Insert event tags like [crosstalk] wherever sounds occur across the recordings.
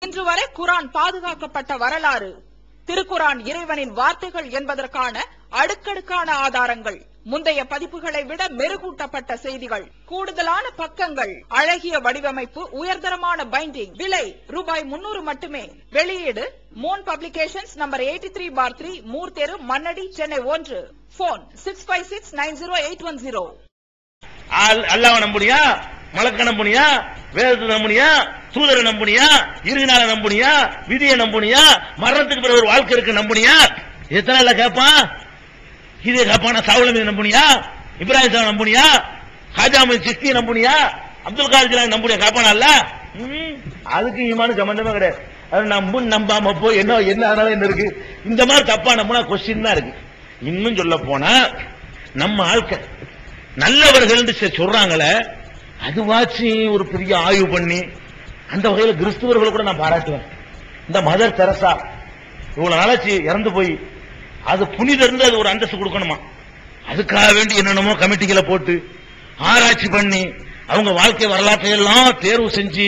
இன்று வரை குரான் பாதுகாக்கப்பட்ட வரலாறு. திருக்குரான் இறைவனின் வார்த்தைகள் என்பதற்கான அடுக்கடுக்கான ஆதாரங்கள். முந்தைய பதிப்புகளை விட மெருகூட்டப்பட்ட செய்திகள். கூடுதலான பக்கங்கள். அழகிய வடிவமைப்பு உயர்தரமான பைண்டிங் விலை ரூபாய் முன்னூறு மட்டுமே. வெளியீடு மோன் publications number eighty three bar three Moore தெரு சென்னை ஒன்று. Phone six five six nine zero eight one zero அல்- நம்புறியா மலக்க நம்புனியா வேதத்தை நம்புனியா தூதரை நம்புனியா இறுதினால நம்புனியா விதியை நம்புனியா மரணத்துக்கு பிறகு ஒரு வாழ்க்கை இருக்கு நம்புனியா? எத்தனை இல்ல கேட்பான் இதே கேட்பான சாவுல மீது நம்புனியா? இப்ராஹிம் சாஹ் நம்புனியா? ஹாஜா மீது சிஸ்தி நம்புனியா? அப்துல் காதர் ஜிலானி நம்புனியா? கேட்பானல்ல ம், அதுக்கு ஈமானு சம்பந்தமே கிடையாது. அது நம்பு நம்பாம போய் என்ன என்ன அதனால என்ன இருக்கு? இந்த மாதிரி தப்பா நம்பினா கொஸ்டின் தான் இருக்கு. இன்னும் சொல்ல போனா நம்ம ஆட்கள் நல்லவர்கள் சொல்றாங்களே அதுவாச்சு ஒரு பெரிய ஆய்வு பண்ணி அந்த வகையில் கிறிஸ்துவர்களை கூட நான் பாராட்டுவேன். இந்த மதர் தெரசா இவ்வளவு நாளாச்சு இறந்து போய் அது புனிதர்ந்து அது ஒரு அந்தஸ்து கொடுக்கணுமா? அதுக்காக வேண்டி என்னென்னமோ கமிட்டிகளை போட்டு ஆராய்ச்சி பண்ணி அவங்க வாழ்க்கை வரலாற்றை எல்லாம் தேர்வு செஞ்சு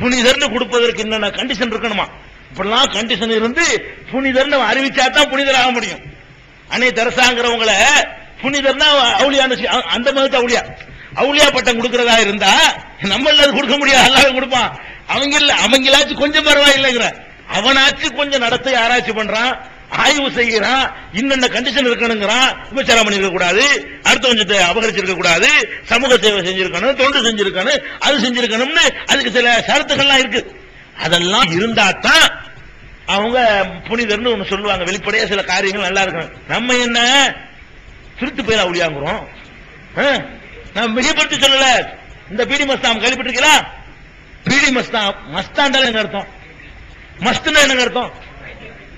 புனிதர்னு கொடுப்பதற்கு என்னென்ன கண்டிஷன் இருக்கணுமா? இப்படிலாம் கண்டிஷன் இருந்து புனிதர்னு அறிவிச்சா தான் புனிதர் ஆக முடியும். அன்னை தெரசாங்கிறவங்கள புனிதர்னா அவுளியான்னு அந்த மதத்தை அவுளியா? அவுளியா பட்டம் கொடுக்கறதா இருந்தா நம்மள அது கொடுக்க முடியாது அல்லாஹ் கொடுப்பான். அவங்க இல்ல அவங்களாச்சும் கொஞ்சம் பரவாயில்லைங்கிற. அவனாச்சும் கொஞ்சம் நடத்தை ஆராய்ச்சி பண்றான் ஆய்வு செய்கிறான் இன்னென்ன கண்டிஷன் இருக்கணுங்கிறான் விபச்சாரம் பண்ணிருக்க கூடாது அடுத்த கொஞ்சத்தை அபகரிச்சிருக்க கூடாது சமூக சேவை செஞ்சிருக்கணும் தொண்டு செஞ்சிருக்கணும் அது செஞ்சிருக்கணும்னு அதுக்கு சில சரத்துகள்லாம் இருக்கு. அதெல்லாம் இருந்தா தான் அவங்க புனிதர்னு ஒண்ணு சொல்லுவாங்க. வெளிப்படையா சில காரியங்கள் நல்லா இருக்கணும். நம்ம என்ன? திருட்டு பேர் அவளியாங்கிறோம். நான் மிகப்படுத்தி சொல்லல. இந்த பீடி மஸ்தான் கேள்விப்பட்டிருக்கீங்களா? பீடி மஸ்தான் மஸ்தாண்டால என்ன அர்த்தம். மஸ்துன்னா என்ன அர்த்தம்.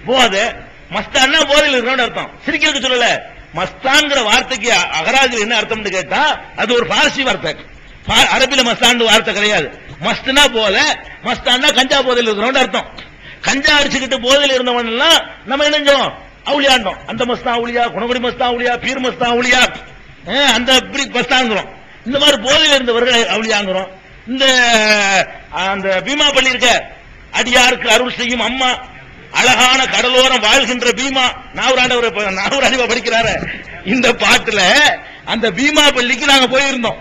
போது மஸ்தான்னா போதையில் இருக்கணும்னு அர்த்தம். சிரிக்கிறதுக்கு சொல்லல? மஸ்தான்ங்கிற வார்த்தைக்கு அகராஜில் என்ன அர்த்தம்னு கேட்டா அது ஒரு பாரசி வார்த்தை. பா- அரபில மஸ்தான் வார்த்தை கிடையாது. மஸ்துனா போல மஸ்தான்னா கஞ்சா போதையில் இருக்கிறோம்னு அர்த்தம். கஞ்சா அடிச்சுக்கிட்டு போதையில் இருந்தவன் எல்லாம் நம்ம இணைஞ்சோம் அவுளியாண்டோம். அந்த மஸ்தா அவுளியா குணகுடி மஸ்தா அவுளியா பீர் மஸ்தா அவுளியா. அந்த இப்படி மஸ்தாங்கிறோம் இந்த மாதிரி போதையில் இருந்தவர்கள் அவளியாங்கிறோம் இந்த அந்த பீமா பள்ளி இருக்க அடியாருக்கு அருள் செய்யும் அம்மா அழகான கடலோரம் வாழ்கின்ற பீமா நாவராண்டவர் இப்ப படிக்கிறாரு. இந்த பாட்டுல அந்த பீமா பள்ளிக்கு நாங்க போயிருந்தோம்.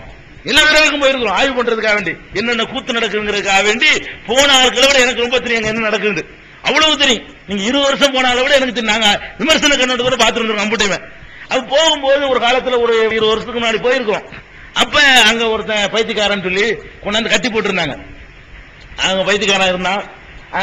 எல்லா விரைவுக்கும் போயிருக்கிறோம். ஆய்வு பண்றதுக்காக வேண்டி. என்னென்ன கூத்து நடக்குங்கிறதுக்காக வேண்டி போன ஆட்களை விட எனக்கு ரொம்ப தெரியும் என்ன நடக்குது அவ்வளவு தெரியும். நீங்க இரு வருஷம் போன ஆளை விட எனக்கு நாங்க விமர்சன கண்ணோட்டத்தோட பாத்துருந்தோம் நம்பிட்டுவேன் அது போகும்போது ஒரு காலத்துல ஒரு இருபது வருஷத்துக்கு முன்னாடி போயிருக்கோம். அப்ப அங்க ஒருத்தன் பைத்தியக்காரன் சொல்லி கொண்டாந்து கட்டி போட்டிருந்தாங்க. அங்க பைத்தியக்காரன் இருந்தான்.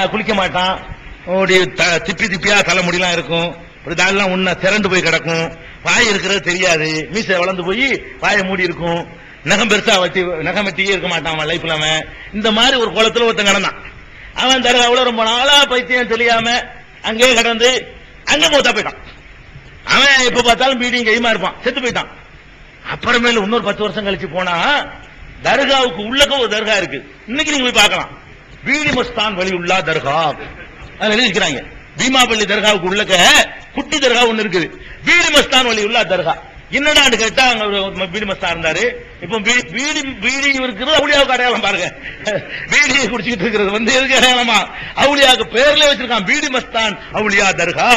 குளிக்க மாட்டான். ஒரு த- திப்பி திப்பியா தலைமுடிலாம் இருக்கும். இதெல்லாம் தாடிலாம் உன்ன திரண்டு போய் கிடக்கும். வாய் இருக்கிறது தெரியாது. மீசை வளர்ந்து போய் வாயை மூடி இருக்கும். நகம் பெருசா வச்சு நகம் வெட்டியே இருக்க மாட்டான் அவன் லைஃப்ல அவன். இந்த மாதிரி ஒரு குளத்துல ஒருத்தன் கிடந்தான். அவன் தடவை ரொம்ப நாளா பைத்தியம் தெரியாம அங்கேயே கிடந்து அங்க மூத்தா போயிட்டான். அவன் எப்ப பார்த்தாலும் பீடியும் கைமா இருப்பான். செத்து போயிட்டான். அப்புறமேல இன்னொரு பத்து வருஷம் கழிச்சு போனா தர்காவுக்கு உள்ளக்க ஒரு தர்கா இருக்கு. இன்னைக்கு நீங்க போய் பார்க்கலாம். பீடி மஸ்தான் வழி உள்ளா தர்கா. அது எழுதிக்கிறாங்க பீமாபள்ளி தர்காவுக்கு உள்ளக்க குட்டி தர்கா ஒண்ணு இருக்குது. பீடி மஸ்தான் வழி உள்ளா தர்கா. என்னடான்னு கேட்டா அங்க ஒரு பீடி மஸ்தான் இருந்தாரு. இப்போ பீடி பீடி இருக்கிறது அவுளியாவுக்கு அடையாளம் பாருங்க. பீடியை குடிச்சுக்கிட்டு இருக்கிறது வந்து எதுக்கு அடையாளமா? அவுளியாவுக்கு பேர்ல வச்சிருக்கான். பீடி மஸ்தான் அவுளியா தர்கா.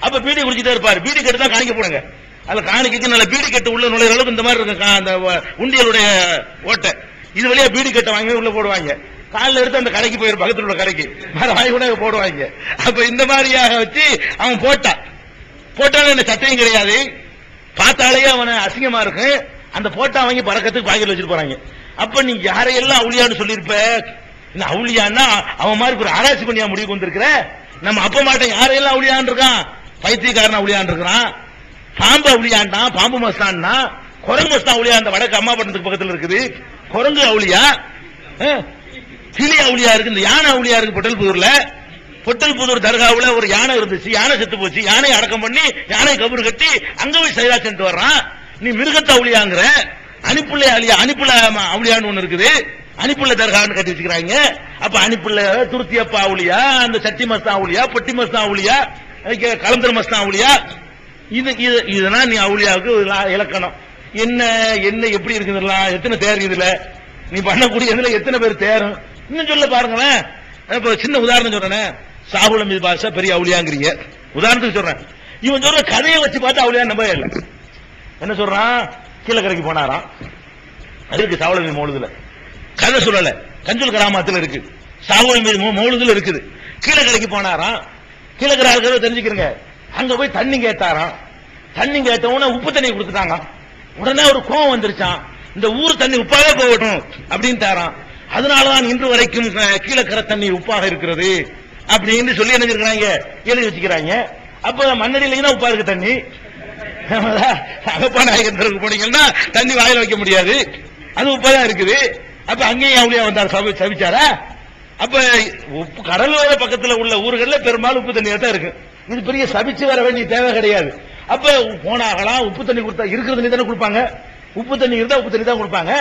அப்ப பீடி குடிச்சிட்டே இருப்பாரு. பீடி கட்டு தான் காணிக்க போடுங்க. அதுல காணிக்கைக்கு நல்ல பீடி கட்டு உள்ள நுழைய அளவுக்கு இந்த மாதிரி இருக்கும். கா- அந்த வ- உண்டியலுடைய ஓட்டை. இது வழியா பீடி கட்டை வாங்கி உள்ள போடுவாங்க. காலில் எடுத்து அந்த கடைக்கு போயிரு பக்கத்துல உள்ள கடைக்கு. வேற வாங்கி கூட போடுவாங்க. அப்ப இந்த மாதிரியாக வச்சு அவன் போட்டான் போட்டாலும் என்ன சட்டையும் கிடையாது. பார்த்தாலே அவனை அசிங்கமா இருக்கு அந்த போட்டா வாங்கி பறக்கத்துக்கு பாக்கெட்ல வச்சுட்டு போறாங்க. அப்ப நீ யாரையெல்லாம் அவுளியான்னு சொல்லியிருப்ப? இந்த அவுளியான்னா அவன் மாதிரி ஒரு ஆராய்ச்சி பண்ணியா முடிவுக்கு வந்திருக்கிற? நம்ம அப்ப மாட்டேன் யாரையெல்லாம் அவுளியான் இருக்கான்? பைத்தியக்காரன் அவுளியான் இருக்கிறான். பாம்பு அவுளியான்டா பாம்பு மஸ்தான்னா குரங்கு மஸ்தான் அவுளியா அந்த வடக்கு அம்மாபட்டத்துக்கு பக்கத்தில் இருக்குது. குரங்கு அவுளியா? கிளி அவுளியா இருக்கு இந்த யானை அவுளியா இருக்கு பொட்டல்புதூர்ல. பொட்டல்புதூர் தர்காவில் ஒரு யானை இருந்துச்சு யானை செத்து போச்சு. யானை அடக்கம் பண்ணி யானை கபரு கட்டி அங்க போய் சைதா சென்று வர்றான். நீ மிருகத்தை அவுளியாங்கிற? அனுப்புள்ள அழியா அனுப்புள்ள அவுளியான்னு ஒண்ணு இருக்குது. அனுப்புள்ள தர்கான்னு கட்டி வச்சுக்கிறாங்க. அப்ப அனுப்புள்ள துருத்தியப்பா அவுளியா அந்த சட்டி மஸ்தான் அவுளியா பொட்டி மஸ்தான் அவுளியா அதுக்கு கலந்தர் மஸ்தான் அவுளியா? இது இது இதெல்லாம் நீ அவுளியாவுக்கு இலக்கணம். என்ன என்ன எப்படி இருக்குதுலாம் எத்தனை தேர் இதுல நீ பண்ணக்கூடிய இதுல எத்தனை பேர் தேரும்? இன்னும் சொல்ல பாருங்களேன். இப்ப சின்ன உதாரணம் சொல்றேன். சாகுல் அமீது பாஷா பெரிய அவுளியாங்கிறீங்க. உதாரணத்துக்கு சொல்றேன். இவன் சொல்ற கதையை வச்சு பார்த்தா அவுளியா நம்பவே இல்லை. என்ன சொல்றான்? கீழக்கரைக்கு போனாராம். அது இருக்கு சாகுல் அமீது மௌலுதுல கதை சொல்லல. கஞ்சூல் கிராமத்தில் இருக்கு. சாகுல் அமீது மௌ- மௌலுதுல இருக்குது. கீழக்கரைக்கு போனாராம். கீழக்கரை ஆளுக்கிறத தெரிஞ்சுக்கிறங்க. அங்க போய் தண்ணி கேட்டாராம். தண்ணி கேட்ட உடனே உப்பு தண்ணி கொடுத்துட்டாங்க உடனே ஒரு கோவம் வந்துருச்சான் இந்த ஊர் தண்ணி உப்பாவே போகட்டும் அப்படின்னு தாராம் அதனாலதான் இன்று வரைக்கும் கீழக்கிற தண்ணி உப்பாக இருக்கிறது அப்படின்னு சொல்லி என்ன இருக்கிறாங்க எழுதி வச்சுக்கிறாங்க. அப்ப மண்ணடியில உப்பா இருக்கு தண்ணி. அகப்பா நாயகன் போனீங்கன்னா தண்ணி வாயில வைக்க முடியாது. அது உப்பா இருக்குது. அப்ப அங்கேயும் அவளியா வந்தார் சவி சவிச்சாரா? அப்ப உப்பு கடலோர பக்கத்துல உள்ள ஊர்கள்ல பெரும்பாலும் உப்பு தண்ணியா தான் இருக்கு. இது பெரிய சபிச்சு வர வேண்டிய தேவை கிடையாது. அப்ப போனாகலாம் உப்பு தண்ணி கொடுத்தா இருக்கிற தண்ணி தானே கொடுப்பாங்க? உப்பு தண்ணி இருந்தா உப்பு தண்ணி தான் கொடுப்பாங்க.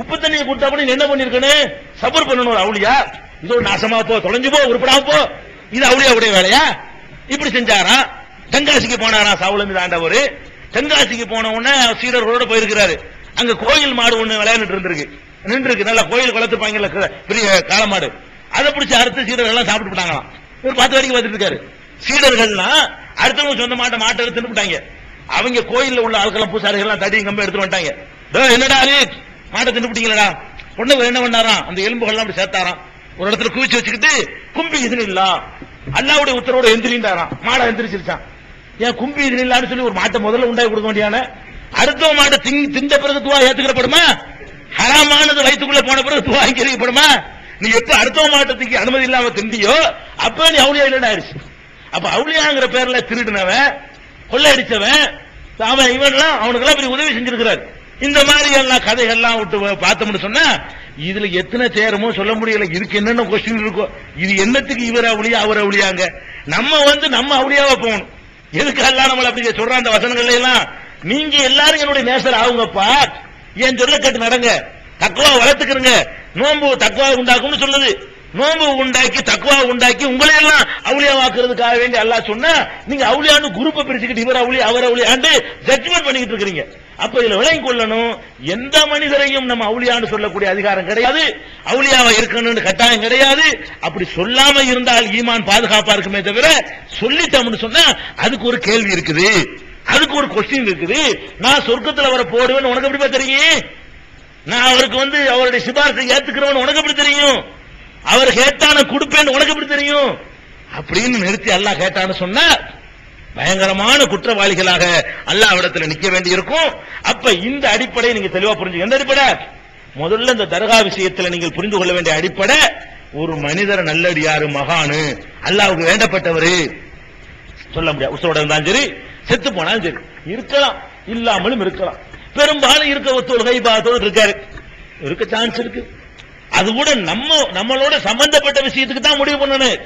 உப்பு தண்ணியை கொடுத்தா கூட நீ என்ன பண்ணிருக்கணும்? சபர் பண்ணணும் ஒரு அவுளியா? இதோ நாசமா போ தொலைஞ்சு போ உருப்படாம போ. இது அவுளியாவுடைய வேலையா? இப்படி செஞ்சாராம் தென்காசிக்கு போனாராம் சாவுலமி ஆண்டவர்? தென்காசிக்கு போன உடனே சீரர்களோட போயிருக்கிறாரு. அங்க கோயில் மாடு ஒண்ணு விளையாண்டுட்டு இருந்திருக்கு. நின்று இருக்கு நல்லா கோயில் குளத்துப்பாங்கல்ல பெரிய காலமாடு அதை பிடிச்ச அறுத்து சீடர்கள் எல்லாம் சாப்பிட்டு போட்டாங்களாம் இவர் பார்த்து வரைக்கும் பார்த்துட்டு இருக்காரு சீடர்கள்லாம் அடுத்தவங்க சொந்த மாட்டை மாட்டை எடுத்துட்டு போட்டாங்க அவங்க கோயில்ல உள்ள ஆட்கள் பூசாரிகள் எல்லாம் தடி கம்பி எடுத்து வந்துட்டாங்க என்னடா அது? மாட்டை தின்னுபிட்டீங்களடா பொண்ணு என்ன பண்ணாராம்? அந்த எலும்புகள்லாம் அப்படி சேர்த்தாராம். ஒரு இடத்துல குவிச்சு வச்சுக்கிட்டு கும்பி இதுன்னு இல்லா. அல்லாவுடைய உத்தரவோட எந்திரிண்டாராம் மாடை எந்திரிச்சிருச்சான் ஏன் கும்பி இது இல்லான்னு சொல்லி ஒரு மாட்டை முதல்ல உண்டாகி கொடுக்க வேண்டியான அடுத்த மாட்டை திங் திண்ட பிறகு துவா ஏத்துக்கிறப்படுமா ஹராமானது வயிற்றுக்குள்ள போன பிறகு துவா அங்கீகரிக்கப்படுமா நீ எப்ப அடுத்த மாட்டத்துக்கு அனுமதி இல்லாம திண்டியோ அப்ப நீ அவுளியா இல்லைன்னு ஆயிடுச்சு. அப்ப அவுளியாங்கிற பேர்ல திருடினவன் கொள்ளையடிச்சவன் அவன் இவன்லாம் அவனுக்கெல்லாம் பெரிய உதவி செஞ்சிருக்கிறார். இந்த மாதிரி எல்லாம் கதைகள்லாம் விட்டு பார்த்தோம்னு சொன்னா இதுல எத்தனை சேரமோ சொல்ல முடியல. இதுக்கு என்னென்ன கொஸ்டின் இருக்கோ இது என்னத்துக்கு இவர் அவளியா அவர் அவளியாங்க. நம்ம வந்து நம்ம அவளியாவா போகணும். எதுக்கு எல்லாம் நம்மள அப்படி சொல்ற அந்த வசனங்கள்ல எல்லாம் நீங்க எல்லாரும் என்னுடைய நேசர் ஆகுங்கப்பா. என் சொல்ல கேட்டு நடங்க. தக்குவா வளர்த்துக்கிறங்க நோன்பு தக்குவா உண்டாக்கும்னு சொல்லுது. நோன்பு உண்டாக்கி தக்குவா உண்டாக்கி உங்களை எல்லாம் அவுளியா வாக்குறதுக்காக வேண்டி அல்லாஹ் சொன்னா நீங்க அவுளியான்னு குரூப்பை பிரிச்சுக்கிட்டு இவர் அவுளி அவர் அவுளியாண்டு ஜட்ஜ்மெண்ட் பண்ணிக்கிட்டு இருக்கிறீங்க. அப்ப இதுல விளங்கி கொள்ளணும் எந்த மனிதரையும் நம்ம அவுளியான்னு சொல்லக்கூடிய அதிகாரம் கிடையாது. அவுளியாவா இருக்கணும்னு கட்டாயம் கிடையாது. அப்படி சொல்லாம இருந்தால் ஈமான் பாதுகாப்பா இருக்குமே தவிர சொல்லிட்டோம்னு சொன்னா அதுக்கு ஒரு கேள்வி இருக்குது. அதுக்கு ஒரு கொஸ்டின் இருக்குது. நான் சொர்க்கத்துல வர போடுவேன்னு உனக்கு எப்படி தெரியும்? நான் அவருக்கு வந்து அவருடைய சிபாரிசை ஏத்துக்கிறவன் உனக்கு எப்படி தெரியும்? அவர் கேட்டான கொடுப்பேன் உனக்கு எப்படி தெரியும்? அப்படின்னு நிறுத்தி அல்லாஹ் கேட்டான்னு சொன்னா பயங்கரமான குற்றவாளிகளாக அல்லாஹ்விடத்துல நிக்க வேண்டி இருக்கும் அப்ப இந்த அடிப்படையை நீங்க தெளிவா புரிஞ்சுக்க எந்த அடிப்படை? முதல்ல இந்த தர்கா விஷயத்துல நீங்கள் புரிந்து கொள்ள வேண்டிய அடிப்படை ஒரு மனிதர் நல்லடியாரு மகானு. அல்லாவுக்கு வேண்டப்பட்டவரு. சொல்ல முடியாது. உசோட இருந்தாலும் சரி செத்து போனாலும் சரி. இருக்கலாம். இல்லாமலும் இருக்கலாம். பெரும்பாலும் இருக்க ஒத்துழைப்பு கைபாத்தோடு இருக்காரு. இருக்க சான்ஸ் இருக்கு. அது கூட நம்ம நம்மளோட சம்பந்தப்பட்ட விஷயத்துக்கு தான் முடிவு பண்ணணும்.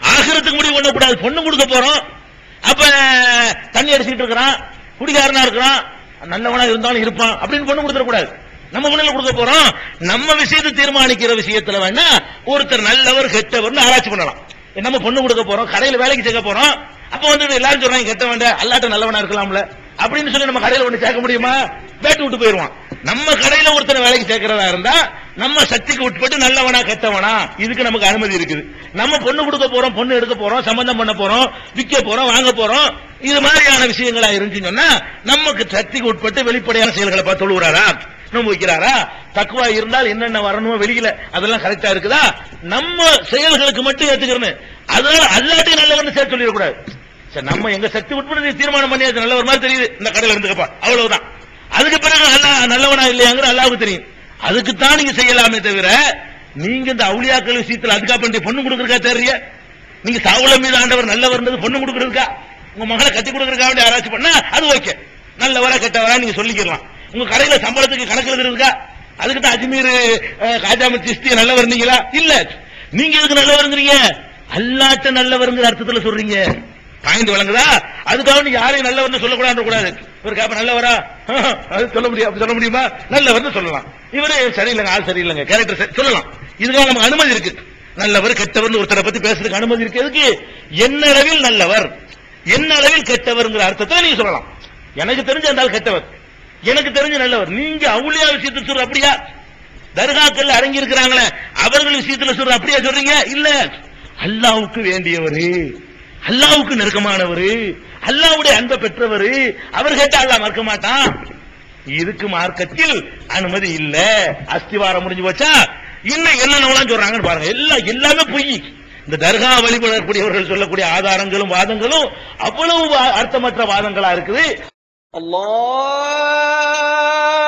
ஆகிறதுக்கு முடிவு பண்ணக்கூடாது. பொண்ணு கொடுக்க போறோம். அப்ப தண்ணி அடிச்சுக்கிட்டு இருக்கிறான். குடிகாரனா இருக்கிறான். நல்லவனா இருந்தாலும் இருப்பான். அப்படின்னு பொண்ணு கொடுத்துடக்கூடாது. நம்ம பொண்ணுல கொடுக்க போறோம். நம்ம விஷயத்தை தீர்மானிக்கிற விஷயத்துல வேணா ஒருத்தர் நல்லவர் கெட்டவர்னு ஆராய்ச்சி பண்ணலாம். நம்ம பொண்ணு கொடுக்க போறோம். கடையில் வேலைக்கு சேர்க்க போறோம். அப்ப வந்து எல்லாரும் சொல்றாங்க கெட்ட வேண்டாம் அல்லாட்ட நல்லவனா இருக்கலாம்ல. அப்படின்னு சொல்லி நம்ம கடையில ஒண்ணு சேர்க்க முடியுமா? பேட்டு விட்டு போயிருவான் நம்ம கடையில ஒருத்தனை வேலைக்கு சேர்க்கிறதா இருந்தா நம்ம சக்திக்கு உட்பட்டு நல்லவனா கெட்டவனா இதுக்கு நமக்கு அனுமதி இருக்குது. நம்ம பொண்ணு கொடுக்க போறோம் பொண்ணு எடுக்க போறோம் சம்பந்தம் பண்ண போறோம் விற்க போறோம் வாங்க போறோம் இது மாதிரியான விஷயங்களா இருந்துச்சுன்னு சொன்னா நமக்கு சக்திக்கு உட்பட்டு வெளிப்படையான செயல்களை பார்த்து தொழுகிறாரா நோன்பு வைக்கிறாரா? தக்குவா இருந்தால் என்னென்ன வரணுமோ வெளியில அதெல்லாம் கரெக்டா இருக்குதா? நம்ம செயல்களுக்கு மட்டும் ஏத்துக்கிறேன் அதனால அல்லாட்டையும் நல்லவன்னு சேர்த்து சொல்லிடக்கூடாது. சரி நம்ம எங்க சக்தி உட்பட தீர்மானம் பண்ணியாச்சு ஒரு மாதிரி தெரியுது. இந்த கடையில் இருந்துக்கப்பா. அவ்வளவுதான். அதுக்கு பிறகு அல்லா நல்லவனா இல்லையாங்கிற அல்லாவுக்கு தெரியும். அதுக்கு தான் நீங்க செய்யலாமே தவிர நீங்க இந்த அவுளியாக்கள் விஷயத்தில் அதுக்காக பண்ணி பொண்ணு கொடுக்கறக்கா தெரிய நீங்க சாவுல மீது ஆண்டவர் நல்லவர் பொண்ணு கொடுக்கறதுக்கா? உங்க மகளை கட்டி கொடுக்கறதுக்கா வேண்டிய ஆராய்ச்சி பண்ணா அது ஓகே. நல்லவரா கெட்டவரா நீங்க சொல்லிக்கலாம் உங்க கடையில சம்பளத்துக்கு கணக்கு எழுதுறதுக்கா அதுக்கு தான் அஜ்மீர் அஹ், சிஸ்தி நல்லவர் நீங்களா? இல்ல. நீங்க எதுக்கு நல்லவருங்கிறீங்க? அல்லாட்ட நல்லவருங்கிற அர்த்தத்துல சொல்றீங்க. பாயிண்ட் வழங்குதா அதுக்காக நீங்க யாரையும் நல்லவர்னு சொல்லக்கூடாது கூடாது. இவர் கேப்ப நல்லவரா? [laughs] அது சொல்ல முடியும் அப்படி சொல்ல முடியுமா? நல்லவர்னு சொல்லலாம். இவரு சரியில்லைங்க ஆள் சரியில்லைங்க கேரக்டர் சொல்லலாம். இதுக்காக நமக்கு அனுமதி இருக்கு. நல்லவர் கெட்டவர்னு ஒருத்தரை பத்தி பேசுறதுக்கு அனுமதி இருக்கு. எதுக்கு? என்ன அளவில் நல்லவர் என்ன அளவில் கெட்டவர்ங்கிற அர்த்தத்துல நீங்க சொல்லலாம். எனக்கு தெரிஞ்ச அந்த ஆள் கெட்டவர். எனக்கு தெரிஞ்ச நல்லவர். நீங்க அவுளியா விஷயத்தில் சொல்ற அப்படியா? தர்காக்கள் அடங்கி இருக்கிறாங்களே அவர்கள் விஷயத்துல சொல்ற அப்படியா சொல்றீங்க? இல்ல. அல்லாவுக்கு வேண்டியவரு. அல்லாவுக்கு நெருக்கமானவர் அல்லாவுடைய அன்பை பெற்றவர் அவர் கேட்டா அல்லா மறுக்க மாட்டான். இதுக்கு மார்க்கத்தில் அனுமதி இல்ல. அஸ்திவாரம் முடிஞ்சு போச்சா? இன்னும் என்னென்னலாம் சொல்றாங்கன்னு பாருங்க. எல்லா எல்லாமே பொய். இந்த தர்கா வழிபடக்கூடியவர்கள் சொல்லக்கூடிய ஆதாரங்களும் வாதங்களும் அவ்வளவு அர்த்தமற்ற வாதங்களா இருக்குது. அல்லாஹ்!